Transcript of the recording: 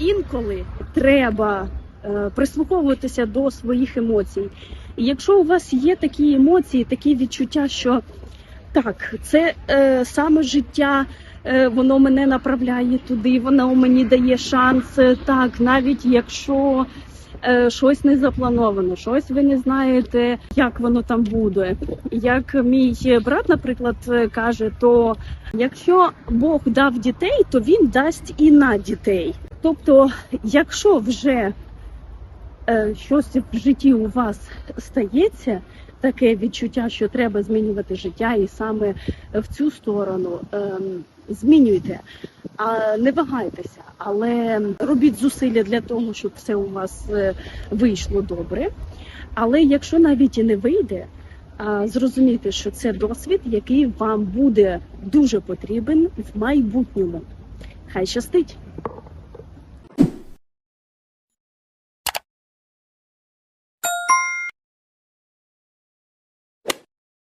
інколи треба е, прислуховуватися до своїх емоцій. І якщо у вас є такі емоції, такі відчуття, що так, це е, саме життя, е, воно мене направляє туди, воно мені дає шанс. е, Так, навіть якщо щось не заплановано, щось ви не знаєте, як воно там буде. Як мій брат, наприклад, е, каже, то якщо Бог дав дітей, то він дасть і на дітей. Тобто, якщо вже е, щось в житті у вас стається, таке відчуття, що треба змінювати життя, і саме в цю сторону ем, змінюйте. А не вагайтеся, але робіть зусилля для того, щоб все у вас е, вийшло добре. Але якщо навіть і не вийде, зрозумійте, що це досвід, який вам буде дуже потрібен в майбутньому. Хай щастить!